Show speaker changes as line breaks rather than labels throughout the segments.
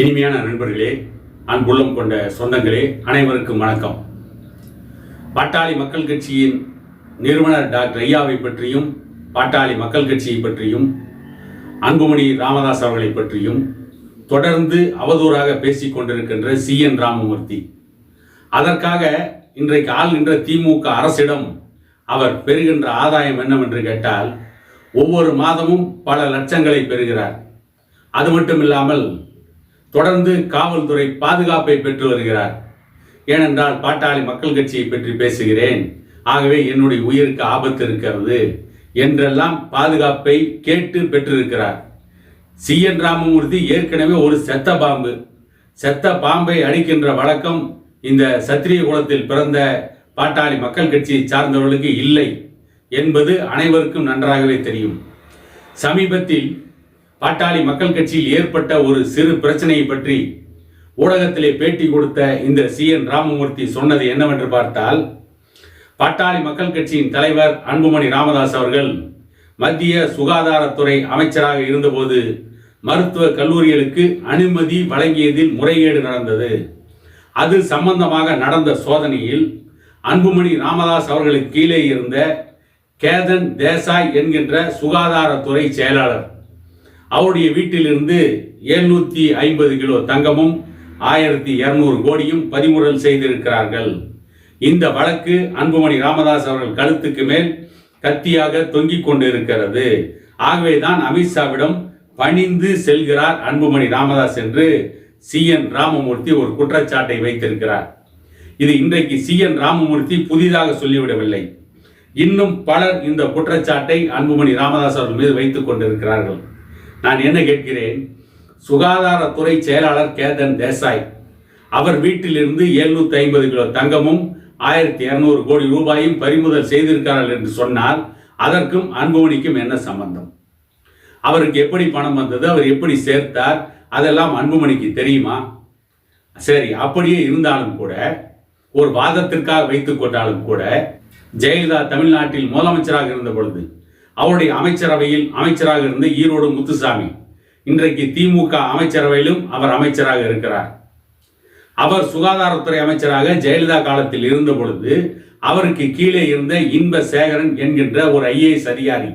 இனிமையான நண்பர்களே அன்புள்ளம் கொண்ட சொந்தங்களே அனைவருக்கும் வணக்கம். பாட்டாளி மக்கள் கட்சியின் நிறுவனர் டாக்டர் ஐயாவை பற்றியும் பாட்டாளி மக்கள் கட்சியை பற்றியும் அன்புமணி ராமதாஸ் அவர்களை பற்றியும் தொடர்ந்து அவதூறாக பேசிக் கொண்டிருக்கின்ற சி என் ராமமூர்த்தி. அதற்காக இன்றைக்கு ஆள்கின்ற திமுக அரசிடம் அவர் பெறுகின்ற ஆதாயம் என்னவென்று கேட்டால் ஒவ்வொரு மாதமும் பல லட்சங்களை பெறுகிறார். அது மட்டும் இல்லாமல் தொடர்ந்து காவல்துறை பாதுகாப்பை பெற்று வருகிறார். ஏனென்றால் பாட்டாளி மக்கள் கட்சியை பற்றி பேசுகிறேன். ஆகவே என்னுடைய உயிருக்கு ஆபத்து இருக்கிறது என்றெல்லாம் பாதுகாப்பை கேட்டு பெற்றிருக்கிறார். சி. என். ராமமூர்த்தி ஏற்கனவே ஒரு செத்த பாம்பு. செத்த பாம்பை அடிக்கின்ற வழக்கம் இந்த சத்திரிய குலத்தில் பிறந்த பாட்டாளி மக்கள் கட்சியை சார்ந்தவர்களுக்கு இல்லை என்பது அனைவருக்கும் நன்றாகவே தெரியும். சமீபத்தில் பாட்டாளி மக்கள் கட்சியில் ஏற்பட்ட ஒரு சிறு பிரச்சனையை பற்றி ஊடகத்திலே பேட்டி கொடுத்த இந்த சி என் ராமமூர்த்தி சொன்னது என்னவென்று பார்த்தால் பாட்டாளி மக்கள் கட்சியின் தலைவர் அன்புமணி ராமதாஸ் அவர்கள் மத்திய சுகாதாரத்துறை அமைச்சராக இருந்தபோது மருத்துவ கல்லூரிகளுக்கு அனுமதி வழங்கியதில் முறைகேடு நடந்தது. அது சம்பந்தமாக நடந்த சோதனையில் அன்புமணி ராமதாஸ் அவர்களுக்கு கீழே இருந்த கேதன் தேசாய் என்கின்ற சுகாதாரத்துறை செயலாளர் அவருடைய வீட்டிலிருந்து எழுநூத்தி ஐம்பது கிலோ தங்கமும் ஆயிரத்தி இருநூறு கோடியும் பறிமுதல் செய்திருக்கிறார்கள். இந்த வழக்கு அன்புமணி ராமதாஸ் அவர்கள் கழுத்துக்கு மேல் கத்தியாக தொங்கிக் கொண்டிருக்கிறது. ஆகவேதான் அமித்ஷாவிடம் பணிந்து செல்கிறார் அன்புமணி ராமதாஸ் என்று சி என் ராமமூர்த்தி ஒரு குற்றச்சாட்டை வைத்திருக்கிறார். இது இன்றைக்கு சி என் ராமமூர்த்தி புதிதாக சொல்லிவிடவில்லை. இன்னும் பலர் இந்த குற்றச்சாட்டை அன்புமணி ராமதாஸ் அவர்கள் மீது வைத்துக் கொண்டிருக்கிறார்கள். நான் என்ன கேட்கிறேன்? சுகாதாரத்துறை செயலாளர் கேதன் தேசாய். அவர் வீட்டிலிருந்து எழுநூத்தி ஐம்பது கிலோ தங்கமும் ஆயிரத்தி இரநூறு கோடி ரூபாயும் பறிமுதல் செய்திருக்கிறார்கள் என்று சொன்னால் அதற்கும் அன்புமணிக்கும் என்ன சம்பந்தம்? அவருக்கு எப்படி பணம் வந்தது? அவர் எப்படி சேர்த்தார்? அதெல்லாம் அன்புமணிக்கு தெரியுமா? சரி அப்படியே இருந்தாலும் கூட ஒரு வாதத்திற்காக வைத்துக் கொண்டாலும் கூட ஜெயலலிதா தமிழ்நாட்டில் முதலமைச்சராக இருந்த பொழுது அவருடைய அமைச்சரவையில் அமைச்சராக இருந்த ஈரோடு முத்துசாமி. இன்றைக்கு திமுக அமைச்சரவையிலும் அவர் அமைச்சராக இருக்கிறார். அவர் சுகாதாரத்துறை அமைச்சராக ஜெயலலிதா காலத்தில் இருந்த பொழுது அவருக்கு கீழே இருந்த இன்ப சேகரன் என்கின்ற ஒரு ஐஏஎஸ் அதிகாரி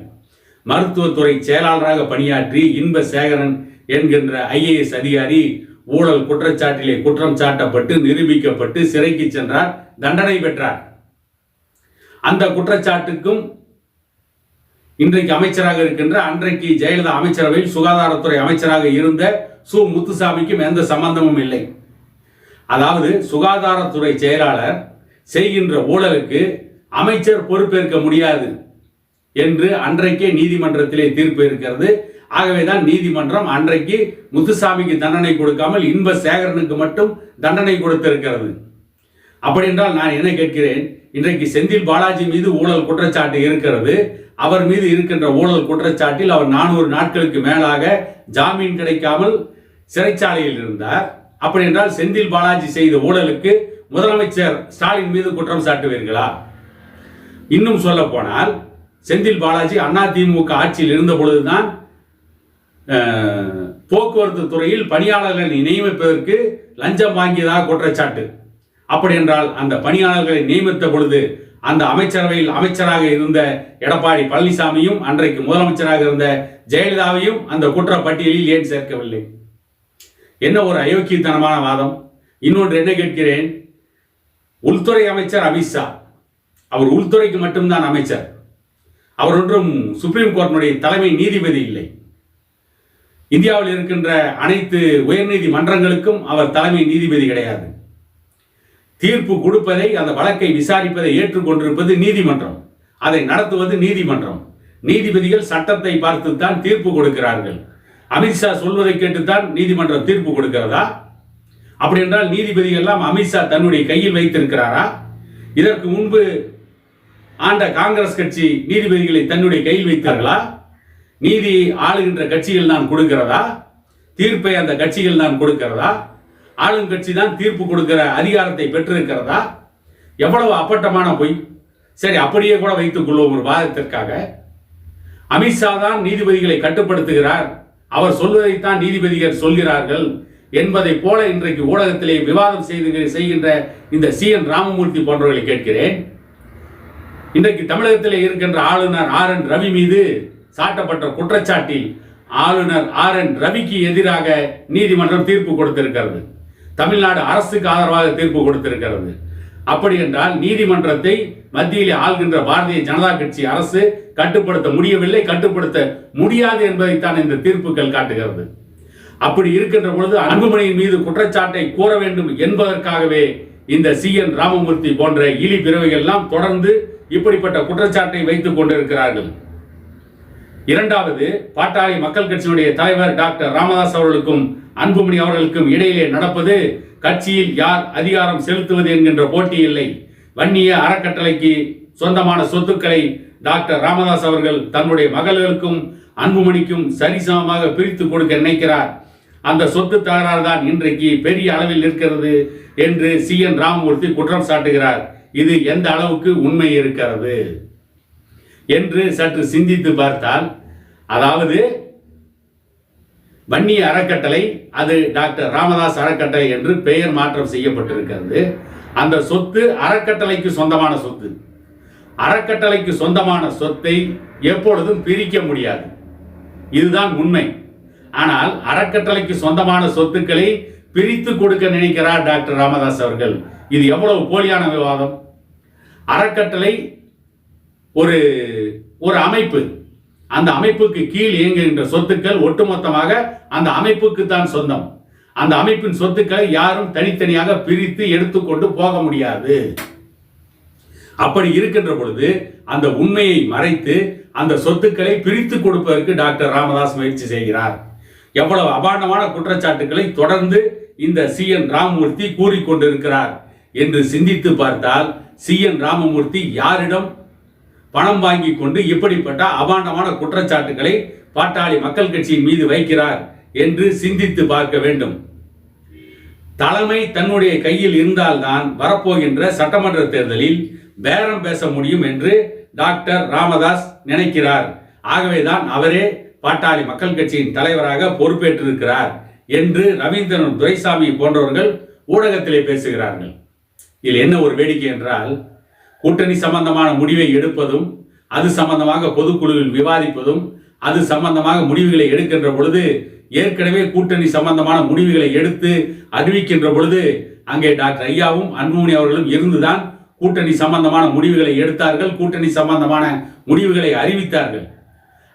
மருத்துவத்துறை செயலாளராக பணியாற்றி இன்ப சேகரன் என்கின்ற ஐஏஎஸ் அதிகாரி ஊழல் குற்றச்சாட்டிலே குற்றம் சாட்டப்பட்டு நிரூபிக்கப்பட்டு சிறைக்கு சென்றார் தண்டனை பெற்றார். அந்த குற்றச்சாட்டுக்கும் இன்றைக்கு அமைச்சராக இருக்கின்ற அன்றைக்கு ஜெயலலிதா அமைச்சரவையில் சுகாதாரத்துறை அமைச்சராக இருந்த சு. முத்துசாமிக்கும் எந்த சம்பந்தமும் இல்லை. அதாவது சுகாதாரத்துறை செயலாளர் செய்கின்ற ஊழலுக்கு அமைச்சர் பொறுப்பேற்க முடியாது என்று அன்றைக்கே நீதிமன்றத்திலே தீர்ப்பு இருக்கிறது. ஆகவேதான் நீதிமன்றம் அன்றைக்கு முத்துசாமிக்கு தண்டனை கொடுக்காமல் இன்ப சேகரனுக்கு மட்டும் தண்டனை கொடுத்திருக்கிறது. அப்படி என்றால் நான் என்ன கேட்கிறேன்? இன்றைக்கு செந்தில் பாலாஜி மீது ஊழல் குற்றச்சாட்டு இருக்கிறது. அவர் மீது இருக்கின்ற ஊழல் குற்றச்சாட்டில் அவர் நானூறு நாட்களுக்கு மேலாக ஜாமீன் கிடைக்காமல் சிறைச்சாலையில் இருந்தார். அப்படி என்றால் செந்தில் பாலாஜி செய்த ஊழலுக்கு முதலமைச்சர் ஸ்டாலின் மீது குற்றம் சாட்டுவீர்களா? இன்னும் சொல்ல போனால் செந்தில் பாலாஜி அதிமுக ஆட்சியில் இருந்த பொழுதுதான் போக்குவரத்து துறையில் பணியாளர்களை நியமிப்பதற்கு லஞ்சம் வாங்கியதாக குற்றச்சாட்டு. அப்படி என்றால் அந்த பணியாளர்களை நியமித்த பொழுது அந்த அமைச்சரவையில் அமைச்சராக இருந்த எடப்பாடி பழனிசாமியும் அன்றைக்கு முதலமைச்சராக இருந்த ஜெயலலிதாவையும் அந்த குற்றப்பட்டியலில் ஏன் சேர்க்கவில்லை? என்ன ஒரு அயோக்கியத்தனமான வாதம்? இன்னொன்று என்ன கேட்கிறேன்? உள்துறை அமைச்சர் அமித்ஷா அவர் உள்துறைக்கு மட்டும்தான் அமைச்சர். அவர் ஒன்றும் சுப்ரீம் கோர்ட்டினுடைய தலைமை நீதிபதி இல்லை. இந்தியாவில் இருக்கின்ற அனைத்து உயர்நீதி மன்றங்களுக்கும் அவர் தலைமை நீதிபதி கிடையாது. தீர்ப்பு கொடுப்பதை அந்த வழக்கை விசாரிப்பதை ஏற்றுக்கொண்டிருப்பது நீதிமன்றம். அதை நடத்துவது நீதிமன்றம். நீதிபதிகள் சட்டத்தை பார்த்துத்தான் தீர்ப்பு கொடுக்கிறார்கள். அமித்ஷா சொல்வதை கேட்டுத்தான் நீதிமன்றம் தீர்ப்பு கொடுக்கிறதா? அப்படி என்றால் நீதிபதிகள் எல்லாம் அமித்ஷா தன்னுடைய கையில் வைத்திருக்கிறாரா? இதற்கு முன்பு ஆண்ட காங்கிரஸ் கட்சி நீதிபதிகளை தன்னுடைய கையில் வைத்தார்களா? நீதி ஆளுகின்ற கட்சிகள் தான் கொடுக்கிறதா? தீர்ப்பை அந்த கட்சிகள் தான் கொடுக்கிறதா? ஆளுங்கட்சி தான் தீர்ப்பு கொடுக்கிற அதிகாரத்தை பெற்றிருக்கிறதா? எவ்வளவு அப்பட்டமான பொய்? சரி அப்படியே கூட வைத்துக் கொள்வோம் ஒரு வாதத்திற்காக. அமித்ஷா தான் நீதிபதிகளை கட்டுப்படுத்துகிறார். அவர் சொல்வதைத்தான் நீதிபதிகள் சொல்கிறார்கள் என்பதை போல இன்றைக்கு ஊடகத்திலே விவாதம் செய்து செய்கின்ற இந்த சி என் ராமமூர்த்தி போன்றவர்களை கேட்கிறேன். இன்றைக்கு தமிழகத்தில் இருக்கின்ற ஆளுநர் ஆர் என் ரவி மீது சாட்டப்பட்ட குற்றச்சாட்டில் ஆளுநர் ஆர் என் ரவிக்கு எதிராக நீதிமன்றம் தீர்ப்பு கொடுத்திருக்கிறது. தமிழ்நாடு அரசுக்கு ஆதரவாக தீர்ப்பு கொடுத்திருக்கிறது. அப்படி என்றால் நீதிமன்றத்தை மத்தியில் ஆள்கின்ற பாரதிய ஜனதா கட்சி அரசு கட்டுப்படுத்த முடியவில்லை கட்டுப்படுத்த முடியாது என்பதைத்தான் இந்த தீர்ப்புகள் காட்டுகிறது. அப்படி இருக்கின்ற பொழுது அன்புமணியின் மீது குற்றச்சாட்டை கூற வேண்டும் என்பதற்காகவே இந்த சி என் ராமமூர்த்தி போன்ற இலி பிறவைகள் எல்லாம் தொடர்ந்து இப்படிப்பட்ட குற்றச்சாட்டை வைத்துக் கொண்டிருக்கிறார்கள். இரண்டாவது பாட்டாளி மக்கள் கட்சியினுடைய தலைவர் டாக்டர் ராமதாஸ் அவர்களுக்கும் அன்புமணி அவர்களுக்கும் இடையிலே நடப்பது கட்சியில் யார் அதிகாரம் செலுத்துவது என்கின்ற போட்டி இல்லை. வன்னிய அறக்கட்டளைக்கு சொந்தமான சொத்துக்களை டாக்டர் ராமதாஸ் அவர்கள் தன்னுடைய மகள்களுக்கும் அன்புமணிக்கும் சரிசமமாக பிரித்து கொடுக்க நினைக்கிறார். அந்த சொத்து தகராறு தான் இன்றைக்கு பெரிய அளவில் இருக்கிறது என்று சி. என். ராமமூர்த்தி குற்றம் சாட்டுகிறார். இது எந்த அளவுக்கு உண்மை இருக்கிறது? என்று சற்று சிந்தித்து பார்த்தால் அதாவது வன்னிய அறக்கட்டளை அது டாக்டர் ராமதாஸ் அறக்கட்டளை என்று பெயர் மாற்றம் செய்யப்பட்டிருக்கிறது. அந்த சொத்து அறக்கட்டளைக்கு சொந்தமான சொத்து. அறக்கட்டளைக்கு சொந்தமான சொத்தை எப்பொழுதும் பிரிக்க முடியாது. இதுதான் உண்மை. ஆனால் அறக்கட்டளைக்கு சொந்தமான சொத்துக்களை பிரித்து கொடுக்க நினைக்கிறார் டாக்டர் ராமதாஸ் அவர்கள். இது எவ்வளவு போலியான விவாதம்? அறக்கட்டளை ஒரு ஒரு அமைப்பு. அந்த அமைப்புக்கு கீழ் இயங்குகின்ற சொத்துக்கள் ஒட்டுமொத்தமாக அந்த அமைப்புக்கு தான் சொந்தம். அந்த அமைப்பின் சொத்துக்களை யாரும் தனித்தனியாக பிரித்து எடுத்துக்கொண்டு போக முடியாது. அப்படி இருக்கின்ற பொழுது அந்த உண்மையை மறைத்து அந்த சொத்துக்களை பிரித்து கொடுப்பதற்கு டாக்டர் ராமதாஸ் முயற்சி செய்கிறார். எவ்வளவு அபாண்டமான குற்றச்சாட்டுகளை தொடர்ந்து இந்த சி என் ராமமூர்த்தி கூறிக்கொண்டிருக்கிறார் என்று சிந்தித்து பார்த்தால் சி என் ராமமூர்த்தி யாரிடம் பணம் வாங்கி கொண்டு இப்படிப்பட்ட அபாண்டமான குற்றச்சாட்டுகளை பாட்டாளி மக்கள் கட்சியின் மீது வைக்கிறார் என்று சிந்தித்து பார்க்க வேண்டும். தலைமை தன்னுடைய கையில் இருந்தால்தான் வரப்போகின்ற சட்டமன்ற தேர்தலில் பேரம் பேச முடியும் என்று டாக்டர் ராமதாஸ் நினைக்கிறார். ஆகவேதான் அவரே பாட்டாளி மக்கள் கட்சியின் தலைவராக பொறுப்பேற்றிருக்கிறார் என்று ரவீந்திரன் துரைசாமி போன்றவர்கள் ஊடகத்திலே பேசுகிறார்கள். இதில் என்ன ஒரு வேடிக்கை என்றால் கூட்டணி சம்பந்தமான முடிவை எடுப்பதும் அது சம்பந்தமாக பொதுக்குழுவில் விவாதிப்பதும் அது சம்பந்தமாக முடிவுகளை எடுக்கின்ற பொழுது ஏற்கனவே கூட்டணி சம்பந்தமான முடிவுகளை எடுத்து அறிவிக்கின்ற பொழுது அங்கே டாக்டர் ஐயாவும் அன்புமணி அவர்களும் இருந்துதான் கூட்டணி சம்பந்தமான முடிவுகளை எடுத்தார்கள் கூட்டணி சம்பந்தமான முடிவுகளை அறிவித்தார்கள்.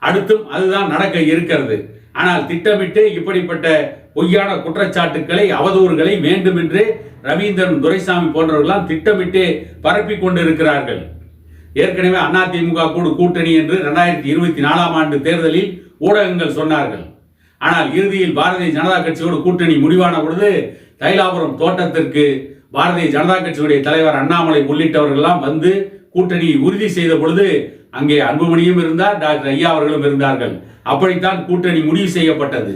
அடுத்தும் அதுதான் நடக்க இருக்கிறது. ஆனால் திட்டமிட்டு இப்படிப்பட்ட பொய்யான குற்றச்சாட்டுக்களை அவதூறுகளை வேண்டுமென்றே ரவீந்திரன் துரைசாமி போன்றவர்கள்லாம் திட்டமிட்டு பரப்பி கொண்டிருக்கிறார்கள். ஏற்கனவே அதிமுக கூடு கூட்டணி என்று ரெண்டாயிரத்தி இருபத்தி நாலாம் ஆண்டு தேர்தலில் ஊடகங்கள் சொன்னார்கள். ஆனால் இறுதியில் பாரதிய ஜனதா கட்சியோடு கூட்டணி முடிவான பொழுது தைலாபுரம் தோட்டத்திற்கு பாரதிய ஜனதா கட்சியுடைய தலைவர் அண்ணாமலை உள்ளிட்டவர்கள்லாம் வந்து கூட்டணியை உறுதி செய்த பொழுது அங்கே அன்புமணியும் இருந்தார் டாக்டர் ஐயா அவர்களும் இருந்தார்கள். அப்படித்தான் கூட்டணி முடிவு செய்யப்பட்டது.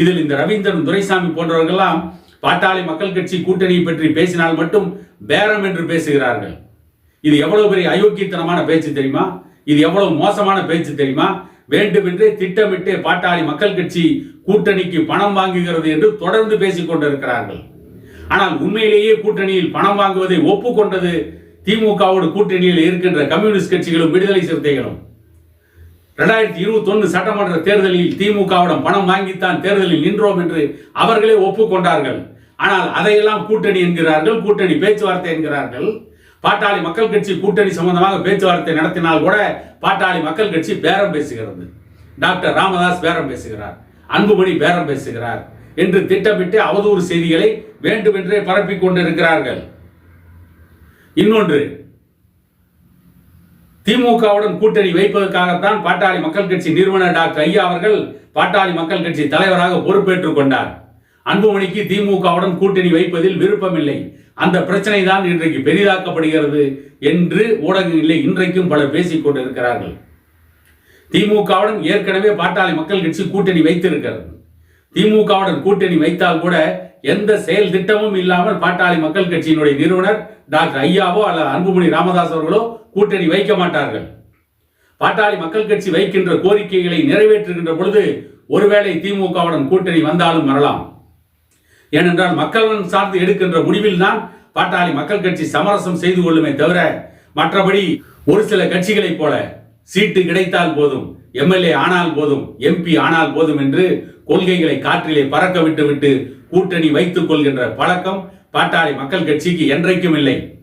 இதில் இந்த ரவீந்திரன் துரைசாமி போன்றவர்கள்லாம் பாட்டாளி மக்கள் கட்சி கூட்டணியை பற்றி பேசினால் மட்டும் பேரம் என்று பேசுகிறார்கள். இது எவ்வளவு பெரிய அயோக்கியத்தனமான பேச்சு தெரியுமா? இது எவ்வளவு மோசமான பேச்சு தெரியுமா? வேண்டுமென்றே திட்டமிட்டு பாட்டாளி மக்கள் கட்சி கூட்டணிக்கு பணம் வாங்குகிறது என்று தொடர்ந்து பேசிக் கொண்டிருக்கிறார்கள். ஆனால் உண்மையிலேயே கூட்டணியில் பணம் வாங்குவதை ஒப்புக்கொண்டது திமுகவோடு கூட்டணியில் இருக்கின்ற கம்யூனிஸ்ட் கட்சிகளும் விடுதலை சிறுத்தைகளும். ரெண்டாயிரத்தி இருபத்தி ஒன்று சட்டமன்ற தேர்தலில் திமுகவிடம் பணம் வாங்கித்தான் தேர்தலில் நின்றோம் என்று அவர்களே ஒப்புக்கொண்டார்கள். ஆனால் அதையெல்லாம் கூட்டணி என்கிறார்கள் கூட்டணி பேச்சுவார்த்தை என்கிறார்கள். பாட்டாளி மக்கள் கட்சி கூட்டணி சம்பந்தமாக பேச்சுவார்த்தை நடத்தினால் கூட பாட்டாளி மக்கள் கட்சி பேரம் பேசுகிறது. டாக்டர் ராமதாஸ் பேரம் பேசுகிறார் அன்புமணி பேரம் பேசுகிறார் என்று திட்டமிட்டு அவதூறு செய்திகளை வேண்டுமென்றே பரப்பிக் கொண்டிருக்கிறார்கள். இன்னொன்று திமுகவுடன் கூட்டணி வைப்பதற்காகத்தான் பாட்டாளி மக்கள் கட்சி நிறுவனர் டாக்டர் ஐயா அவர்கள் பாட்டாளி மக்கள் கட்சி தலைவராக பொறுப்பேற்றுக் கொண்டார். அன்புமணிக்கு திமுகவுடன் கூட்டணி வைப்பதில் விருப்பமில்லை. அந்த பிரச்சனை தான் இன்றைக்கு பெரிதாக்கப்படுகிறது என்று ஊடகங்களில் இன்றைக்கும் பலர் பேசிக் கொண்டிருக்கிறார்கள். திமுகவுடன் ஏற்கனவே பாட்டாளி மக்கள் கட்சி கூட்டணி வைத்திருக்கிறது. திமுகவுடன் கூட்டணி வைத்தால் கூட எந்த செயல் திட்டமும் இல்லாமல் பாட்டாளி மக்கள் கட்சியினுடைய நிறுவனர் டாக்டர் ஐயாவோ அல்லது அன்புமணி ராமதாஸ் அவர்களோ கூட்டணி வைக்க மாட்டார்கள். பாட்டாளி மக்கள் கட்சி வைக்கின்ற கோரிக்கைகளை நிறைவேற்றுகின்ற பொழுது ஒருவேளை திமுகவுடன் கூட்டணி வந்தாலும் வரலாம். ஏனென்றால் மக்களுடன் சார்ந்து எடுக்கின்ற முடிவில் தான் பாட்டாளி மக்கள் கட்சி சமரசம் செய்து கொள்ளுமே தவிர மற்றபடி ஒரு சில கட்சிகளைப் போல சீட்டு கிடைத்தால் போதும் எம்எல்ஏ ஆனால் போதும் எம்பி ஆனால் போதும் என்று கொள்கைகளை காற்றிலே பறக்க விட்டு விட்டு கூட்டணி வைத்துக் கொள்கின்ற பழக்கம் பாட்டாளி மக்கள் கட்சிக்கு என்றைக்கும் இல்லை.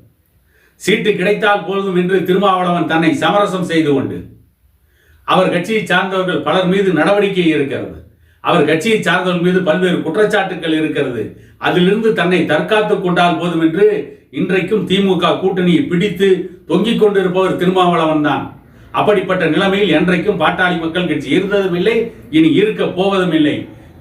சீட்டு கிடைத்தால் போதும் என்று திருமாவளவன் தன்னை சமரசம் செய்து கொண்டு அவர் கட்சியை சார்ந்தவர்கள் பலர் மீது நடவடிக்கை இருக்கிறது. அவர் கட்சியை சார்ந்தவர்கள் மீது பல்வேறு குற்றச்சாட்டுகள் இருக்கிறது. அதிலிருந்து தன்னை தற்காத்துக் கொண்டால் போதும் என்று இன்றைக்கும் திமுக கூட்டணியை பிடித்து தொங்கிக் கொண்டிருப்பவர் திருமாவளவன் தான். அப்படிப்பட்ட நிலைமையில் என்றைக்கும் பாட்டாளி மக்கள் கட்சி இருந்ததும் இல்லை இனி இருக்க போவதும் இல்லை.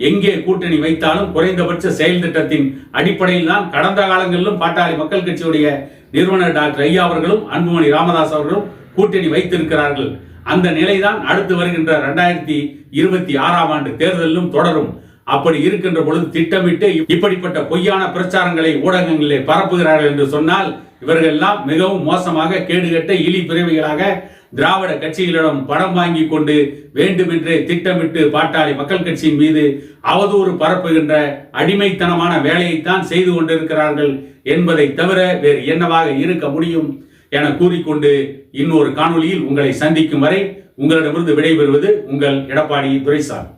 எங்கே கூட்டணி வைத்தாலும் குறைந்தபட்ச செயல் திட்டத்தின் அடிப்படையில் தான் கடந்த காலங்களிலும் பாட்டாளி மக்கள் கட்சியுடைய நிறுவனர் டாக்டர் ஐயா அவர்களும் அன்புமணி ராமதாஸ் அவர்களும் கூட்டணி வைத்திருக்கிறார்கள். அந்த நிலைதான் அடுத்து வருகின்ற இரண்டாயிரத்தி இருபத்தி ஆறாம் ஆண்டு தேர்தலிலும் தொடரும். அப்படி இருக்கின்ற பொழுது திட்டமிட்டு இப்படிப்பட்ட பொய்யான பிரச்சாரங்களை ஊடகங்களிலே பரப்புகிறார்கள் என்று சொன்னால் இவர்கள் எல்லாம் மிகவும் மோசமாக கேடுகட்ட இழி பிறவிகளாக திராவிட கட்சிகளிடம் பணம் வாங்கி கொண்டு வேண்டுமென்றே திட்டமிட்டு பாட்டாளி மக்கள் கட்சியின் மீது அவதூறு பரப்புகின்ற அடிமைத்தனமான வேலையைத்தான் செய்து கொண்டிருக்கிறார்கள் என்பதை தவிர வேறு என்னவாக இருக்க முடியும் என கூறிக்கொண்டு இன்னொரு காணொலியில் உங்களை சந்திக்கும் வரை உங்களிடமிருந்து விடைபெறுவது உங்கள் எடப்பாடி துரைசாமி.